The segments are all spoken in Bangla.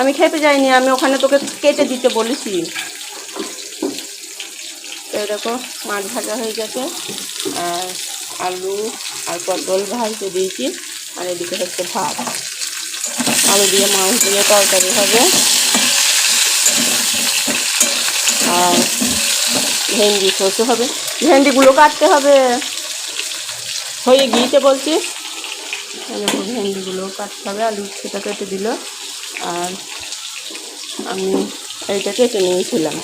আমি খেতে যাইনি, আমি ওখানে তোকে কেটে দিতে বলেছি। এই দেখো, মাছ ভাজা হয়ে গেছে, আর আলু আর পটল ভাজতে দিয়েছি, আর এদিকে হচ্ছে ভাত। আলু দিয়ে মাছ দিয়ে তরকারি হবে। আর ভেন্ডি শস্য হবে। ভেন্ডিগুলো কাটতে হবে। হয়ে গিয়েছে বলছিস দেখো ভেন্ডিগুলো কাটতে হবে, আলু সেটা কেটে দিল। আর আমি এইটা কেটে নিয়েছিলাম।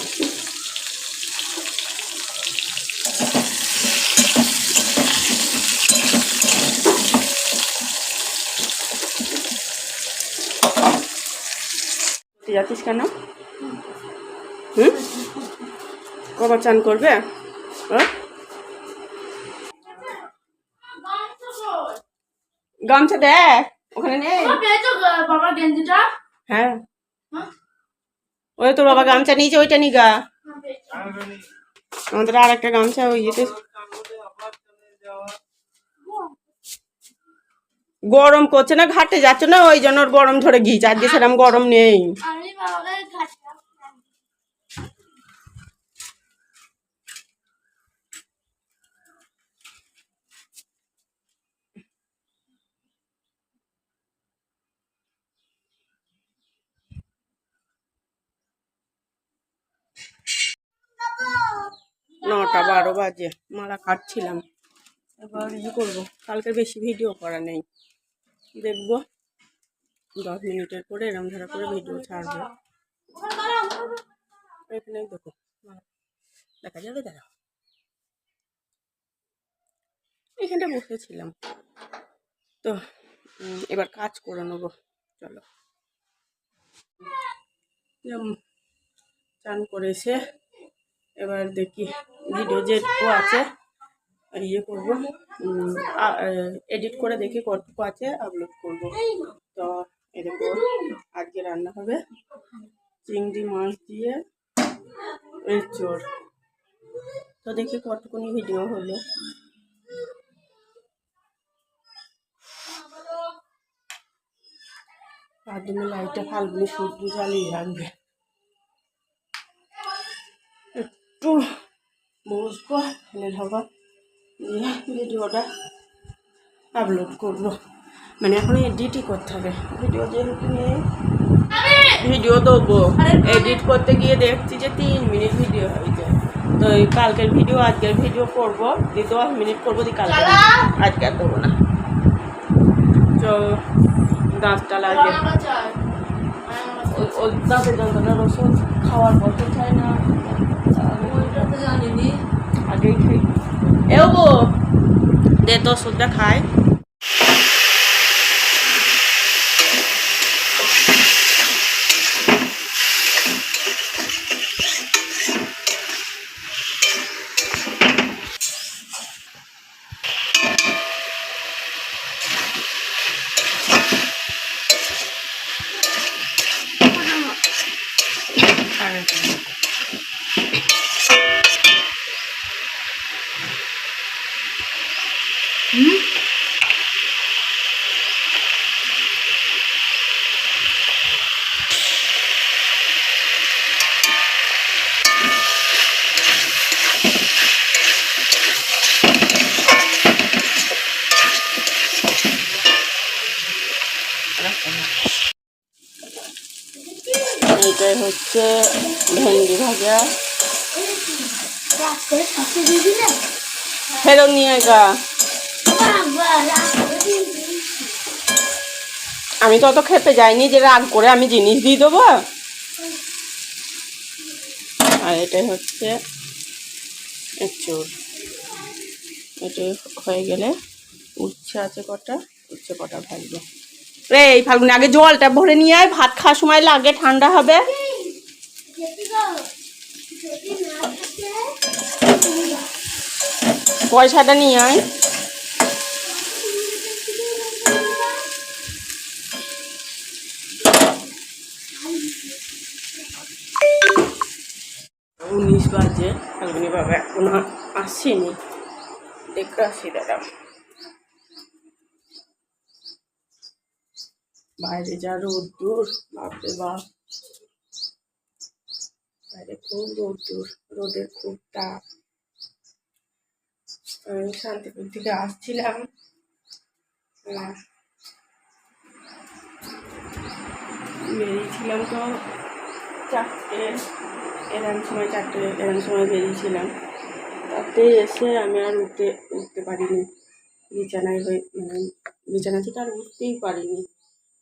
যাচ্ছিস কেন? হুম? বাবা চান করবে? ও? গামছা দেখ ওখানে নেই। গেঞ্জিটা। হ্যাঁ। হ্যাঁ? ওই তোর বাবা গামছা নিয়েছে ওইটা নি গা। হ্যাঁ, আমাদের আর একটা গামছা ওই ইয়েতে। গরম করছে না ঘাটে যাচ্ছে না ওই জন্য গরম ধরে গিয়েছে। আজকে সেরকম গরম নেই। নটা বারো বাজে, মালা কাটছিলাম। এবার ইয়ে করব, কালকে বেশি ভিডিও করা নেই। দেখব, দশ মিনিটের করে এরম ধরা করে ভিডিও ছাড়বো। এখানে দেখো দেখা যাবে দাঁড়া এখানটা বসেছিলাম। তো এবার কাজ করে নেব, চলো। চান করে এসে এবার দেখি ভিডিও যেটুকু আছে ইয়ে করব। এডিট করে দেখি কতটুকু আছে আপলোড করব। তো এরকম আজকে রান্না হবে চিংড়ি মাছ দিয়ে এঁচোড় তো দেখি কতটুকুনি ভিডিও হলো। বাথরুমে লাইটটা ফাল্গুনি সূর্য জ্বালিয়ে রাখবে। একটু বসবো ফেলে ঢাকা। দিয়ে ভিডিওটা আপলোড করব মানে এখন এডিটই করতে হবে। ভিডিও যেহেতু নেই ভিডিও দেবো। এডিট করতে গিয়ে দেখছি যে তিন মিনিট ভিডিও হয়েছে। তো এই কালকের ভিডিও আজকের ভিডিও করব। দিয়ে দশ মিনিট করব দিয়ে কালকে আজকে আর করব না। তো দাঁতটা লাগে। বাবা চাই ও- ও দাঁতের যন্ত্রণার ওষুধ খাওয়ার পথে চায় না। আগেই খাই। এও দে তো ওষুধটা খায় হচ্ছে ভেন্ডি ভাজা। ফেরত নিয়ে গা। আমি তো অত খেতে যাইনি যে রাগ করে আমি জিনিস দিয়ে দেবো। আর এটাই হচ্ছে চোর হয়ে গেলে উচ্ছে আছে কটা, উচ্ছে কটা ভাজবো। রে এই ফাল্গুনে, আগে জলটা ভরে নিয়ে আয়, ভাত খাওয়ার সময় লাগে, ঠান্ডা হবে যেতে দাও যদি না থাকে পয়সাটা নিয়ে আয়। উনিশ আসি দাদা। বাইরে যা রোদ্দুর বাপরে বাপ। বাইরে খুব রোদ্দুর রোদের খুব তাপ। আমি শান্তিপুর থেকে আসছিলাম। বেরিয়েছিলাম তো চারটে এরকম সময় চারটে এরকম সময় বেরিয়েছিলাম। তাতে এসে আমি আর উঠতে উঠতে পারিনি। বিছানায় হয়ে মানে বিছানা থেকে আর উঠতেই পারিনি।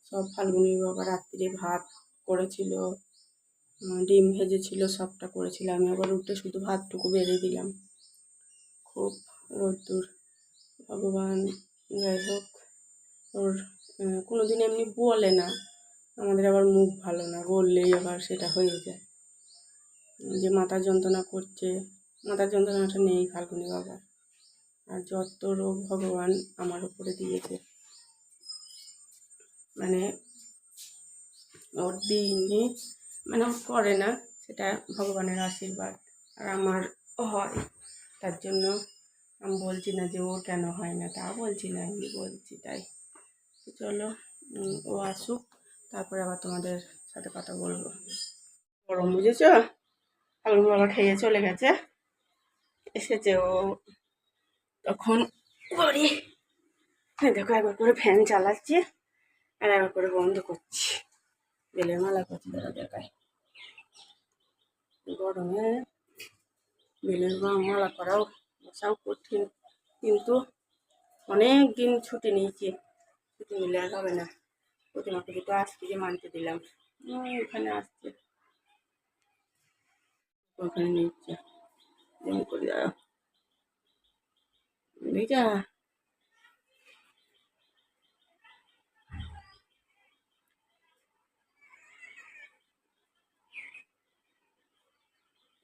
সব ফাল্গুনি বাবা রাত্রিরে ভাত করেছিল। ডিম ভেজেছিল, সবটা করেছিল। আমি আবার উঠে শুধু ভাতটুকু বেড়ে দিলাম। খুব রোদ্দুর। ভগবান, যাই হোক, ওর কোনো দিন এমনি বলে না। আমাদের আবার মুখ ভালো না, বললেই আবার সেটা হয়ে যায়। যে মাথা যন্ত্রণা করছে, মাথার যন্ত্রণাটা নেই ফাল্গুনি বাবার আর যত রোগ ভগবান আমার উপরে দিয়েছে। মানে ওর দিনই মানে করে না, সেটা ভগবানের আশীর্বাদ। আর আমার হয়, তার জন্য আমি বলছি না যে ওর কেন হয় না, তা বলছি না, আমি বলছি তাই। চলো ও আসুক, তারপরে আবার তোমাদের সাথে কথা বলব। গরম, বুঝেছ? ফাল্গুন বাবা খেয়ে চলে গেছে। এসেছে ও। তখন করি দেখো, একবার করে ফ্যান চালাচ্ছি, আর একবার করে বন্ধ করছি। বেলের মালা করছি ধরো দেখায় গরমে বেলের মালা করাও বসাও কঠিন, কিন্তু অনেক দিন ছুটি নিয়েছি, ছুটি নিলে আর হবে না। প্রতিমাকে দুটো আজকে যে মানতে দিলাম এখানে আসছে। ওখানে নিচ্ছে। করে দাঁড়াও বুঝা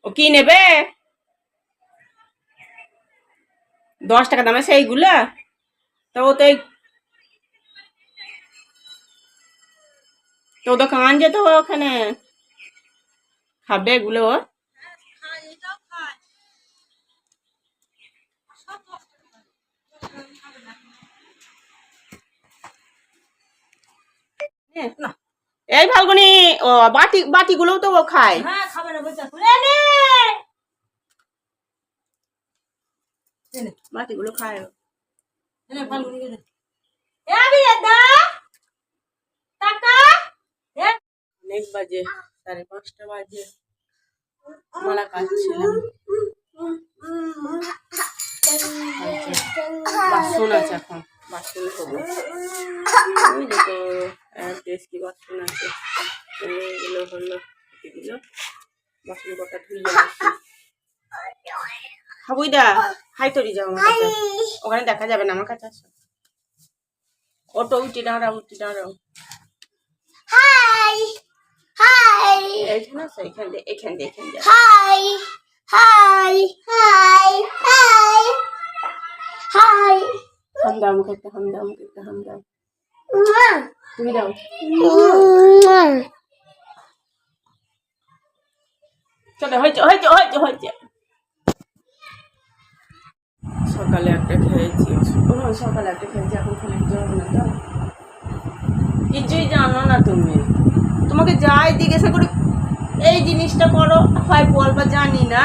ও কি নেবে? দশ টাকা দামে সেইগুলা? তো ও তো তো দোকান যেতে হবে ওখানে। খাবে এগুলো ও। নে, না। এই ফাল্গুনি ও বাটি বাটিগুলোও তো ও খায়। হ্যাঁ খাবে না। বাটিগুলো খায় অনেক বাজে সাড়ে পাঁচটা বাজে মালা কাটছিলাম বাসন আছে এখন বাসন হব ওই দেখো টেস্টি বাসন আছে এগুলো হলো এগুলো বাসন কটা ধুয়ে আসি হাবুই দা হাই তরি যাও আমার কাছে। ওখানে দেখা যাবে না আমার কাছে আসো। ওটো উঠি দাঁড়াও উঠি দাঁড়াও। হাই হাই। এইখানে আছে এখান দিয়ে এখান দিয়ে এখান দিয়ে। হাই হাই হাই হাই হাই। হাম দাও মুখে একটা হাম দাও মুখে একটা হাম দাও। তুমি দাও। চলো হয়েছে হয়েছে হয়েছে হয়েছে। সকালে একটা খেয়েছি। ও সকালে একটা খেয়েছি এখন খেলে যাব না তো? কিছুই জানো না তুমি। তোমাকে যাই জিজ্ঞাসা করি এই জিনিসটা করো। হয় বলবা জানি না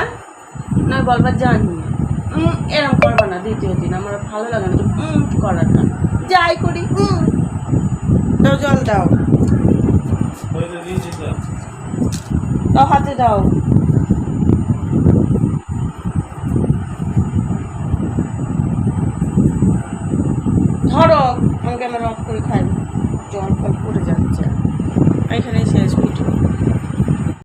নয় বলবা জানি। না এরম করবা না দ্বিতীয় দিন আমার ভালো লাগে না তো উম করাটা। যাই করি উম। দাও জল দাও। দাও হাতে দাও। আমাকে করে খাই